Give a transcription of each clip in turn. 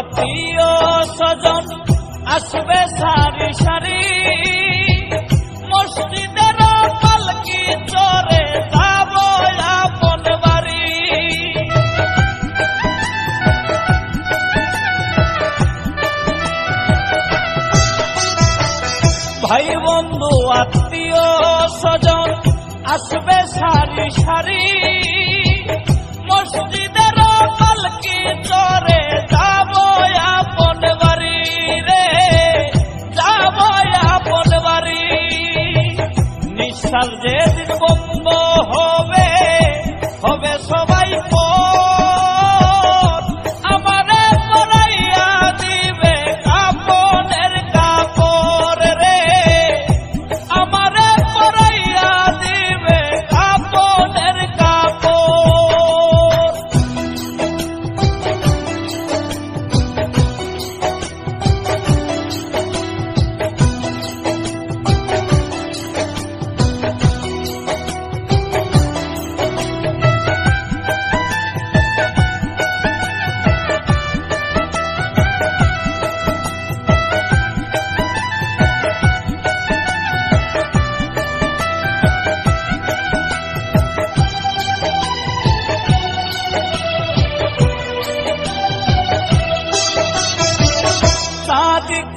আত্মীয় স্বজন, আসবে সারি সারি। মসজিদের পালকি চরে যাব আপন বাড়ি। ভাই বন্ধু, আত্মীয় স্বজন, আসবে সারি সারি।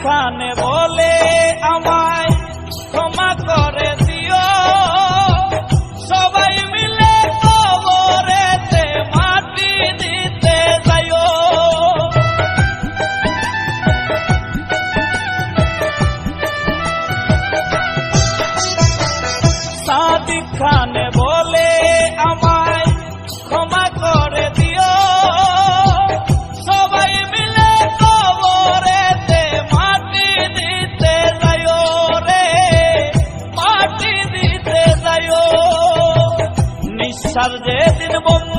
খানে বলে আমায় ক্ষমা করে দিও। সবাই মিলে মাটি দিতে যাইও। সাদিক খানে বলে নিঃশ্বাস যেদিন বন্ধ।